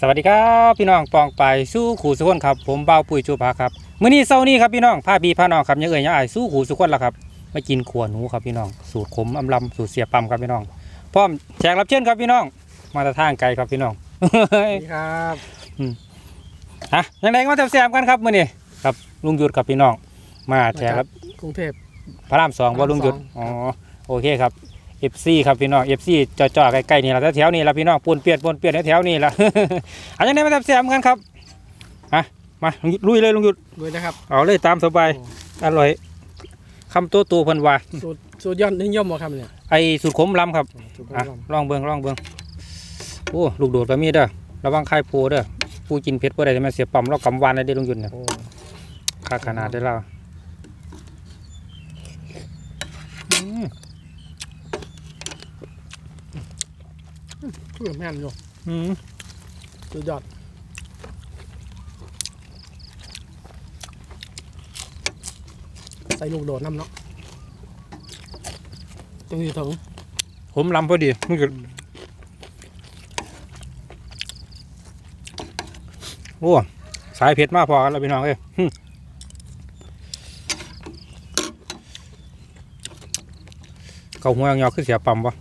สวัสดีครับพี่น้องปองไปสู้ขู่สุขคนครับผมเบ้าปุ๋ยจูพาครับมื้อนี้เช้านี้ครับพี่น้องพาพี่พาน้องครับยังเอ่ยยังอายสู้ขู่สุขคนละครับมากินขัวหนูครับพี่น้องสูตรขมอำลำสูตรเสียปั๊มครับพี่น้องพร้อมแขกรับเชิญครับพี่น้อง มาจากทางไกลครับพี่น้องสวัสดีครับฮะยังไงก็มาแซมๆกันครับมื้อนี้ครับลุงหยุดครับพี่น้อง มาแขกรับกรุงเทพพระรามสองพระรามว่าลุงหยุดสองอ๋อโอเคครับ FC ครับพี่น้อง FC จ่อๆใกล้ๆนี่ละแถวๆนี่ละพี่น้องปนเปียนปนเปียนแถวๆนี่ละอันยังไงมาแซมๆกันครับมามาลุงหยุดลุยเลยลุงหยุดด้วยนะครับเอาเลยตามสบายอร่อยคำโตโตเพิ่นว่าสูตรสูตรยอดนิยมบ่ครับเนี่ยไอ้สูตรขมลำครับสูตรอะยอดลองเบิ่งลองเบิ่งโอ้ลูกโดดก็มีเด้อระวังไข่ปูเด้อปูกินเผ็ดบ่ได้แต่มันเสียปั๊มเรากำวานได้เด้อลุงหยุดเนี่ยโอ้ค่าขนาดได้อแล้วอืม เพื่อแม่นอยู่อืมสุดยอดใส่ลูกโดดน้ำเนาะจังสีถึงผมลำพอดีมันก็โอ้สายเผ็ดมากพอกันแล้วพี่น้องเอ้ยหึเกาหัวยาวๆขึ้นเสียปั๊มปะ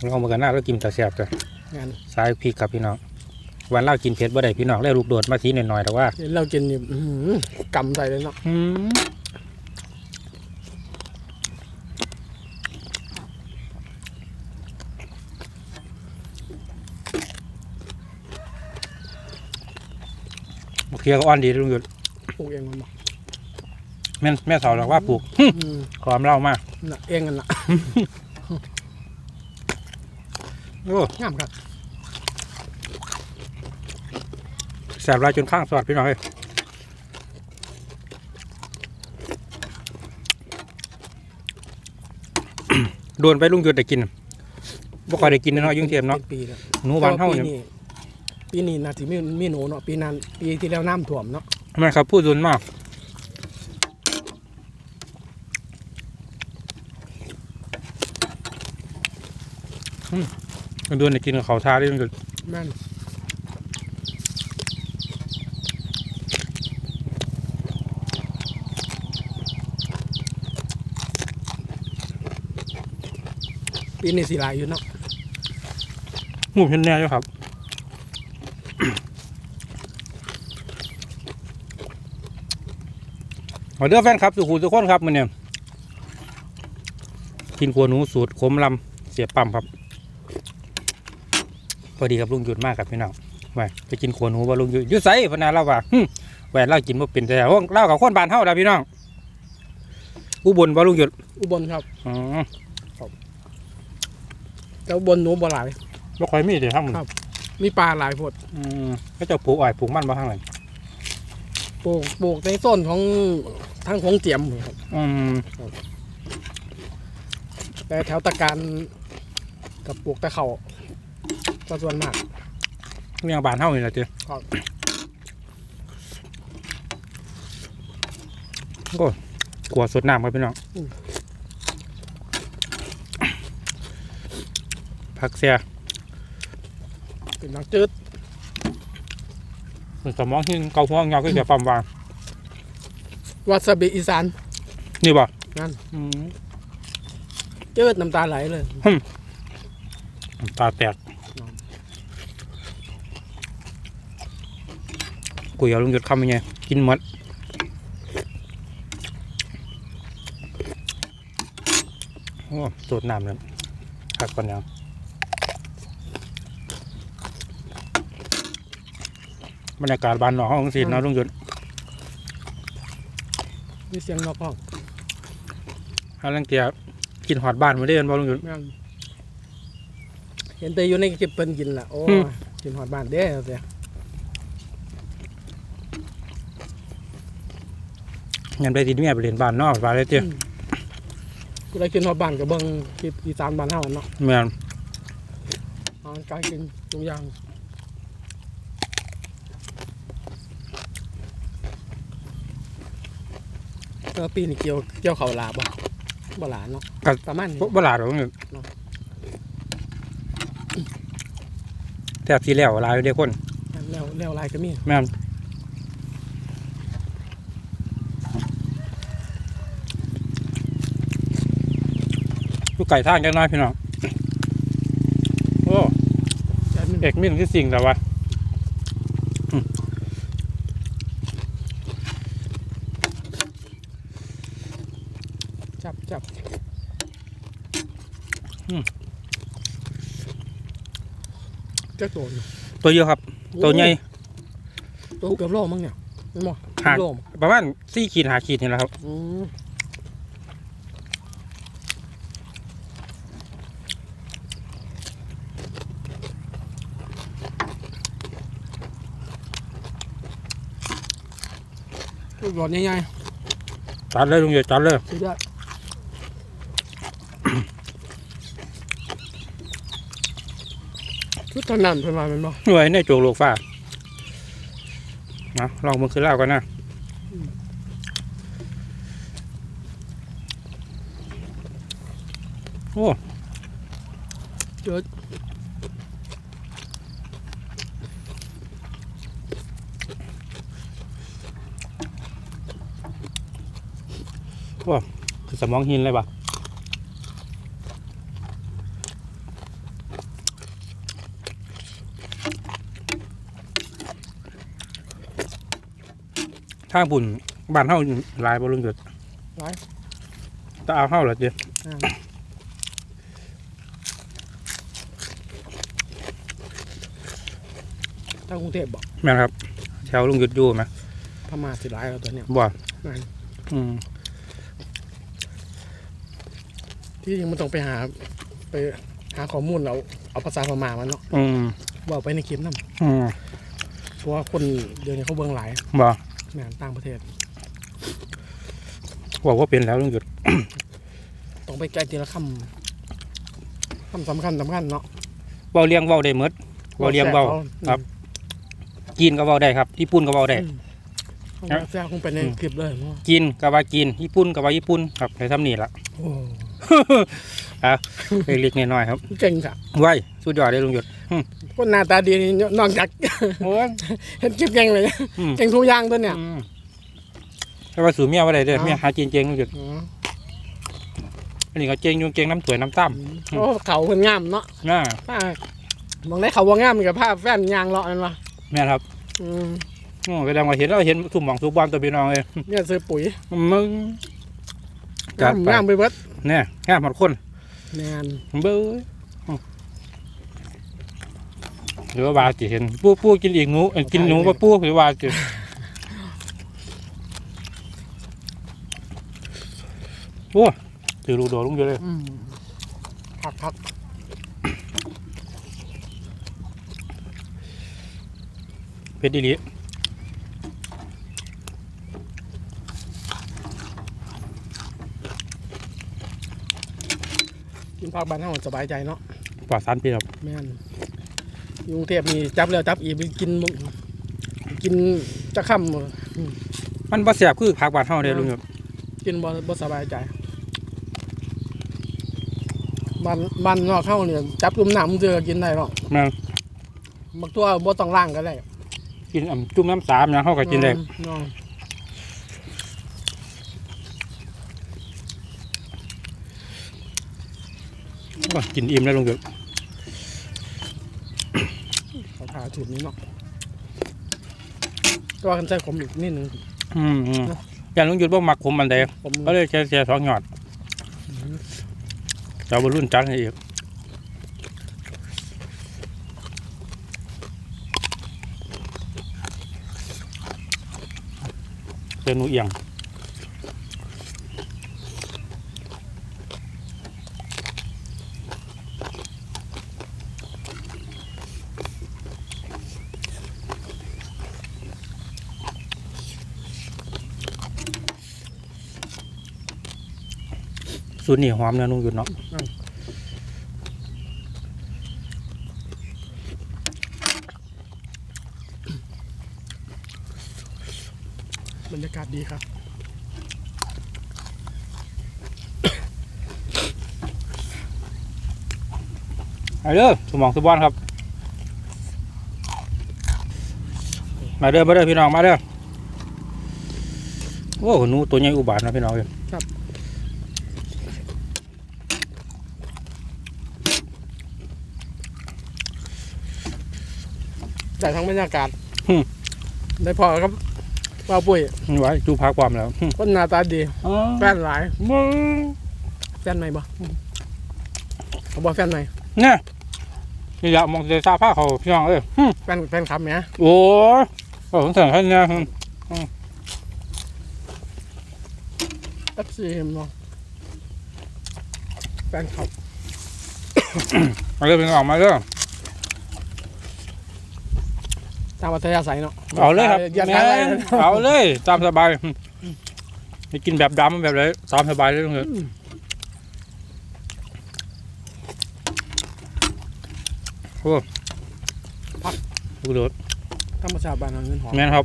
อืมลองมากันหน้าแล้วกินแต่แซ่บแต่งานสายพริกครับพี่น้องวันเล่ากินเผ็ดบ่ได้พี่น้องแล้วลูกโดดมาทีหน่อยๆแต่ว่าเห็นเรากินนี่อื้อหือกำใส่เลยเนาะอืมโอเคก็อ่อนดีลุงหยุดปลูกเองมันบ่แม่นแม่สาวบอกว่าปลูกอืมความเล่ามากน่ะเองกันน่ะ โอ้งามครับแสบลายจนข้างสวัสดพี่น้องเอ้ยโดนไปลุงหยุดได้กินบ่ค่อยได้กินเนาะยุ่งเทียมเนาะป็ปีแล้วหนูบ้านเฮาเนี่ยปีปีนี้น่าสิมีมีหนูเนาะปีนั้นปีที่แล้วน้ำท่วมเนาะแม่นครับพูดซุนมาก อืม โดนด้กินกับเขาวทาได้ลุงหยุดแม่นปีนี้สิหลายอยู่เนาะหมูเห็นแน่อยู่ครับขอเด้อแฟนครับสุขุมทุกคนครับมันเนี่ยกินกัวหนูสูตรขมลำเสียปั๊มครับ พอดีครับลุงหยุดมากครับพี่น้องไปไปกินขัวหนูว่าลุงหยุดอยุ่ใส่พนาเราว่าหึแหวนเรากินบ่เป็นแต่ว่าเล่ากับคนบ้านเฮาแล้วพี่น้องอุบลว่าลุงหยุดอุบลครับอ๋อแต่อุบลหนูบ่หลายบ่ค่อยมีเดี๋ยวทั้งมันครับ มีปลาหลายโพดอืมก็จะปลูกอ้อยปลูกมันบ่ทั้งนั้นปลูกปลูกในต้นของทางของเจียมครับอืมแต่แถวตะการกับปลูกแต่เขา ก็ส่วนมากเมียงบ้านเฮานี่แหละเจ้ครับก็กลัวสดน้ำครับพี่น้องผักเสียเป็นน้ำจืดมันสมองที่เกาหัวเงาก็เสียปั๊มว่าวาซาบิอีสาน นี่บ่นั่น อืมจืดน้ำตาไหลเลยน้ำตาแตก กุยเอาลุงหยุดคำยังไงกินหมดโอ้สูตรน้ำเลยผักก่อนยังบรรยากาศบ้านนอกห้องสีเนาะลุงหยุดมีเสียงนอกห้องฮาลังเกียกินหอดบ้านมาได้กันบ่ลุงหยุดแม่นเห็นแต่อยู่ในคลิปเพิ่นกินล่ะโอ้อืมกินหอดบ้านเด้อเสีย ยันไปติดเมียไปเรียนบ้านนอกบ้านเลยเจ้กูได้กินหอดบ้านกับเบิ่งคลิปอีสานบ้านเฮาเนาะแม่นอาหารการกินทุกอย่างเออปีนี้เกี่ยวเกี่ยวเขาวหลาบ่บ่หลาเนาะประมาณนี้ บ่บ่หลาดหรอกลุงหยุดทบสีแล้วหลายอยู่เด้อคน แล้วแล้วลายก็มีแม่น ลูกไก่ทางจังน้อยพี่น้องโอ้แอดมินเอกมินคือสิ่งแต่ว่าจับจับเจ้าตัวอยู่ตัวเยอะครับ ตัวใหญ่ตัวเกือบโลมั้งเนี่ยไม่หมดหางโลมประมาณสี่ขีดหาขีดนี่แหละครับ ลูกหลอดใหญ่จัดเลยลุงเดียวจัดเลย ๆสุดยอดชุดตอนนั้นเป็นมาเป็นบ่หน่วยในโจกโลกฟ้านะลองมือขึ้นเล่ากันนะโอ้เจอ คือสมองหินเลยปะทางปุ่นบ้านเฮาหลายบ่ลุงเดือดหลายแตะเอาเฮาเหรอเจ้อ่าทางกรุงเทพบอกแม่นครับ แถวลุงหยุดอยู่ไหมพม่าสิหลายแล้วตัวเนี้ยบ่แม่นอืม ที่จริงมันต้องไปหา ไปหาข้อมูลเราเอาภาษาพม่ามันเนาะอืมว่าไปในคลิปนั่นอืมเพราะว่าคนเดี๋ยวนี้เขาเบิ่งหลายบ่แม่นต่างประเทศบอกว่าเป็นแล้วลุงหยุดต้องไปแก้ทีละคำคำสำคัญสำคัญเนาะเว้าเลี้ยงเว้าได้หมดเว้าเลี้ยงเว้าครับจีนก็เว้าได้ครับญี่ปุ่นก็เว้าได้เขาแซ่คงไปในอืมคลิปเลยเนาะจีนก็ว่าจีนญี่ปุ่นก็ว่าญี่ปุ่นครับในทำนี่ละโอ้ เล็กๆน้อยๆครับเก่งค่ะไว้สุดยอดเลยลุงหยุดคนหน้าตาดีนี่นอกจาก โอ้ย เห็นคลิปเก่งเลยอืม เก่งทุกอย่างตัวเนี่ย อืมแต่ว่าสูเมียว่าได้เด้อเอาเมียหาจีนเจงลุงหยุดอ๋ออันนี้ก็เจงอยุงเจงน้ำสวยน้ำตั้มโอ้เขาเพิ่นงามเนาะน่าผ้ามองได้เขาว่างามกับผ้าแฟนยางเลาะนั่นวะแม่นครับอืมโอ้ก็ดังว่าเห็นแล้วเห็นสุ่มหมองสุ่มบอลตัวพี่น้องเลยเนี่ยซื้อปุ๋ยมึง จังาดมไป งามไปเบิดเนี่ยแค่หมดคนแมนเบ้ยหรือว่าบาจิเห็นปูปูกินอีกหนูเอ้ยกินหนูว่าปูหรือว่าจิโอ้ถือลูกโดดลุงเยอะเลยอืมพักพักเพชรดีหลี กินผักบ้านเฮาสบายใจเนาะปลอดสารพิษครับแม่นอยู่กรุงเทพนี่จับแล้วจับอีกไปกินบ่กินจะค่ำมันบ่เสียบคือผักบาดเฮาเด้ลุงครับกินบ่บ่สบายใจบ้านบ้านนอกเข้าเนี่ยจับจุ่มน้ำเจอกินได้หรอกแม่นบางตัวบ่ต้องล้างก็ได้กินอ่ำจุ่มน้ำสามอย่างเฮาก็กินได้ อืมโอ้ กินอิ่มแล้วลุงครับเขาทาสูตรนี้เนาะตัวกันใจผมอีกนิดนึงอืมอืมอย่างลุงหยุดบ่มักขมอันใดผมก็เลยแค่แค่สองหยอดเจ้าบรรลุนจัดให้อีกเจอหนูเอียง สูตรนี่หอมนะนุ่งหยุดเนาะบรรยากาศดีครับไอ้เด้อสมองสบอนครับ มาเด้อมาเด้อพี่น้องมาเด้อโอ้หนูตัวใหญ่อุบาทนะพี่น้องเอ้ย ได้ทั้งบรรยากาศได้พอครับว่าปุ้ยนี่ไว้จูพักความแล้วคนหน้าตาดีอ๋อแฟนหลายมึงแฟนใหม่บ่เขาบอกแฟนใหม่เนี่ยนี่อยากมองเจซาผ้าเขาพี่น้องเอ้ยหึแฟนแฟนคลับแหมโอ้ยโอ้สงสารท่านเนี่ยหึเอฟซีเนาะแฟนคลับ มาเด้อพี่น้องมาเด้อ ตามวัฒนศัยเนาะเอาเลยครับยันแม่ทางอะไรนเอาเลยตามสบายจะกินแบบดำแบบไหนตามสบายเลยลุงเอ้ยโอ้พักดูดูธรรมชาติบ้านเราเงินหอมแม่นครับ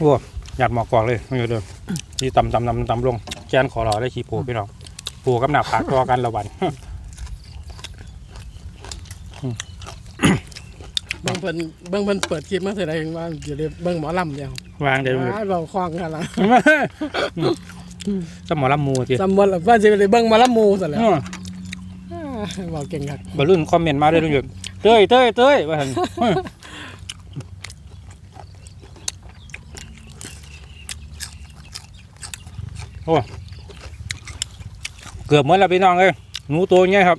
โอ้หยัดหมอกกวากเลยไม่เดิมที่ตำตำตำตำลงแกนขอรอได้ขี้ปูพี่น้องปูกับหนักผักตัวกันละวันเบิ่งเพิ่นเบิ่งเพิ่นเปิดคลิปมาเท่าใดเองว่าอยู่ได้เบิ่งหมอลำเดียววางเดี๋ยวอ้ายเราคล้องกันละสมอลำมูทีสมมุติว่าสิได้เบิ่งหมอลำหมู่ซะแล้วเว้าเก่งครับบอลลุ่นคอมเมนต์มาด้วยลุงหยุดเต้ยเต้ยเต้ยว่าหันโอ้เกือบหมดแล้วพี่น้องเอ้ยหนูตัวเงี้ยครับ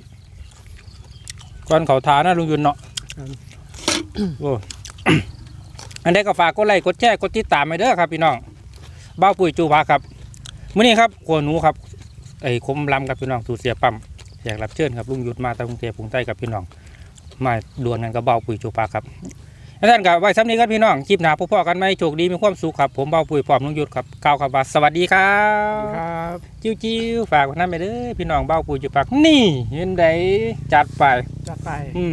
ก่อนเขาทานะลุงหยุดเนาะโอ้อันนี้ก็ฝากกดไลค์กดแชร์กดติดตามไปเด้อครับพี่น้องบ้าวปุ๋ยจูพาครับมื้อนี้ครับขัวหนูครับไอ้คมลำกับพี่น้องสูตรเสียปั๊มอยากรับเชิญครับลุงยุทธมาตากรุงเทพกรุงใต้กับพี่น้อง มาดวลกันกับเบาปุ๋ยจูปาครับแล้ว ท่านกับไว้ซ้ำนี้ครับพี่น้องคลิปหนาพบพ่อกันไหมโชคดีมีความสุขครับ ผมเบาปุ๋ยพร้อมลุงยุทธครับกล่าวคำว่าสวัสดีครัครับบจิ้วจิ้วฝากไว้นั่นไปเด้อพี่น้องเบาปุ๋ยจูปากนี่เห็นไดจัดไปจัดไปอืม